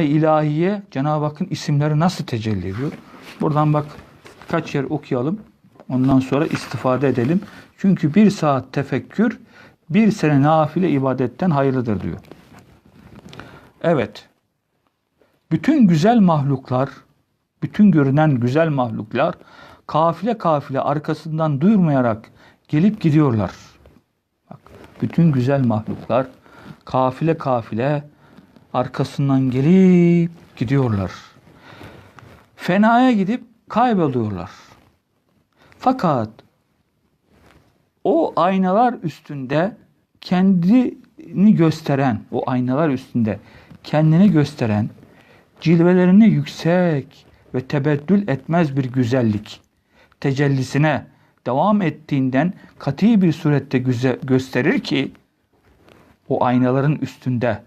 ilahiye Cenab-ı Hakk'ın isimleri nasıl tecelli ediyor? Buradan bak kaç yer okuyalım. Ondan sonra istifade edelim. Çünkü bir saat tefekkür bir sene nafile ibadetten hayırlıdır diyor. Evet. Bütün güzel mahluklar, bütün görünen güzel mahluklar kafile kafile arkasından duyurmayarak gelip gidiyorlar. Bak, bütün güzel mahluklar kafile kafile arkasından gelip gidiyorlar. Fenaya gidip kayboluyorlar. Fakat o aynalar üstünde kendini gösteren, o aynalar üstünde kendini gösteren, cilvelerini yüksek ve tebeddül etmez bir güzellik tecellisine devam ettiğinden kati bir surette gösterir ki o aynaların üstünde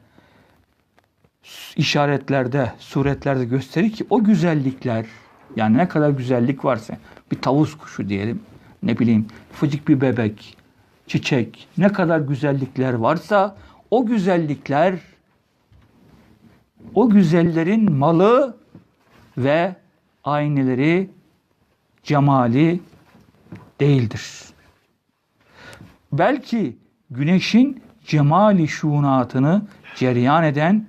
işaretlerde, suretlerde gösterir ki o güzellikler yani ne kadar güzellik varsa bir tavus kuşu diyelim ne bileyim fıcık bir bebek, çiçek ne kadar güzellikler varsa o güzellikler o güzellerin malı ve ayneleri cemali değildir. Belki güneşin cemali şuunatını cereyan eden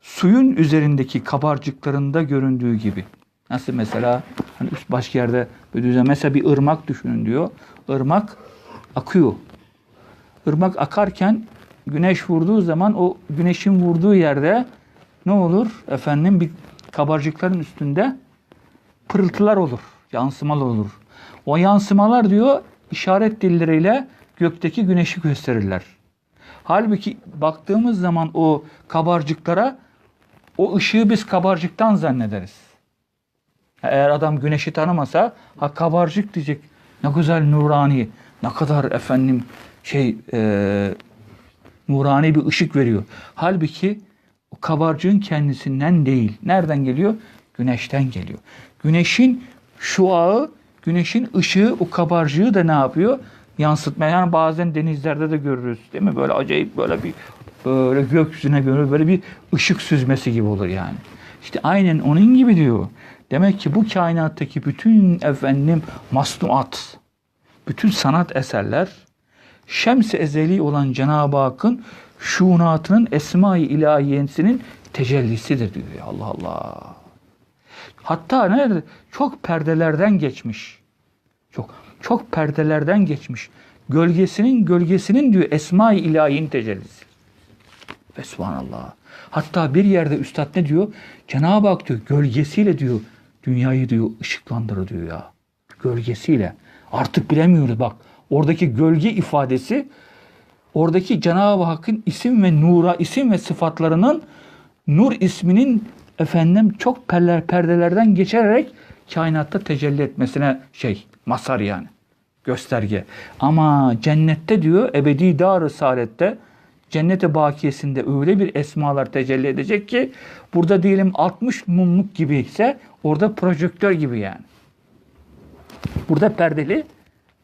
suyun üzerindeki kabarcıklarında göründüğü gibi. Nasıl mesela hani üst başka yerde böyle mesela bir ırmak düşünün diyor. Irmak akıyor. Irmak akarken güneş vurduğu zaman o güneşin vurduğu yerde ne olur? Efendim bir kabarcıkların üstünde pırıltılar olur. Yansımalar olur. O yansımalar diyor işaret dilleriyle gökteki güneşi gösterirler. Halbuki baktığımız zaman o kabarcıklara o ışığı biz kabarcıktan zannederiz. Eğer adam güneşi tanımasa ha kabarcık diyecek. Ne güzel nurani, ne kadar efendim şey e, nurani bir ışık veriyor. Halbuki o kabarcığın kendisinden değil. Nereden geliyor? Güneşten geliyor. Güneşin şuağı, güneşin ışığı o kabarcığı da ne yapıyor? Yansıtma. Yani bazen denizlerde de görürüz değil mi? Böyle acayip böyle bir böyle gökyüzüne göre böyle bir ışık süzmesi gibi olur yani. İşte aynen onun gibi diyor. Demek ki bu kainattaki bütün efendim masnuat, bütün sanat eserler şems-i ezeli olan Cenab-ı Hakk'ın şuunatının esma-i ilahiyesinin tecellisidir diyor. Allah Allah. Hatta nerede? Çok perdelerden geçmiş. Çok çok perdelerden geçmiş. Gölgesinin gölgesinin diyor esma-i ilahiyin tecellisi. Ve subhanallah. Hatta bir yerde üstad ne diyor? Cenab-ı Hak diyor gölgesiyle diyor dünyayı diyor ışıklandırır diyor ya. Gölgesiyle. Artık bilemiyoruz bak. Oradaki gölge ifadesi oradaki Cenab-ı Hakk'ın isim ve nura, isim ve sıfatlarının nur isminin efendim çok perler, perdelerden geçerek kainatta tecelli etmesine şey, masar yani. Gösterge. Ama cennette diyor ebedi dar-ı saadette cennet-i bakiyesinde öyle bir esmalar tecelli edecek ki burada diyelim 60 mumluk gibi ise orada projektör gibi yani. Burada perdeli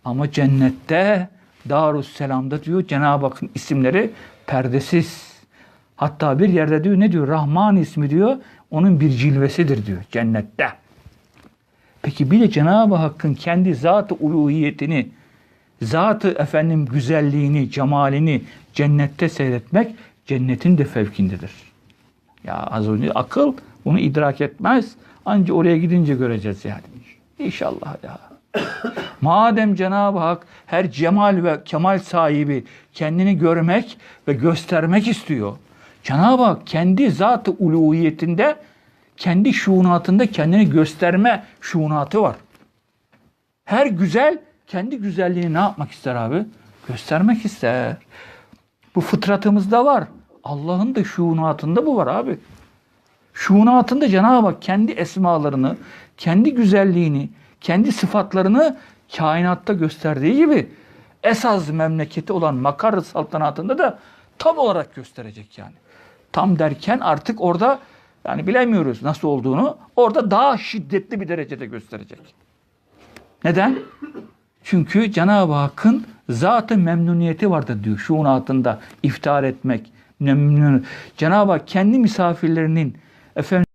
ama cennette Darusselam'da diyor Cenab-ı Hakk'ın isimleri perdesiz. Hatta bir yerde diyor ne diyor? Rahman ismi diyor onun bir cilvesidir diyor cennette. Peki bir de Cenab-ı Hakk'ın kendi zat-ı uluhiyetini, zatı efendim güzelliğini, cemalini cennette seyretmek cennetin de fevkindedir. Ya az önce akıl bunu idrak etmez. Anca oraya gidince göreceğiz yani. İnşallah ya. Madem Cenab-ı Hak her cemal ve kemal sahibi kendini görmek ve göstermek istiyor. Cenab-ı Hak kendi zat-ı uluhiyetinde kendi şuunatında kendini gösterme şuunatı var. Her güzel kendi güzelliğini ne yapmak ister abi? Göstermek ister. Bu fıtratımızda var. Allah'ın da şuunatında bu var abi. Şuunatında Cenab-ı Hak kendi esmalarını, kendi güzelliğini, kendi sıfatlarını kainatta gösterdiği gibi esas memleketi olan makar saltanatında da tam olarak gösterecek yani. Tam derken artık orada yani bilemiyoruz nasıl olduğunu. Orada daha şiddetli bir derecede gösterecek. Neden? Çünkü Cenab-ı Hakk'ın zatı memnuniyeti vardır diyor. Şuunatında iftihar etmek, memnun. Cenab-ı Hak kendi misafirlerinin efendim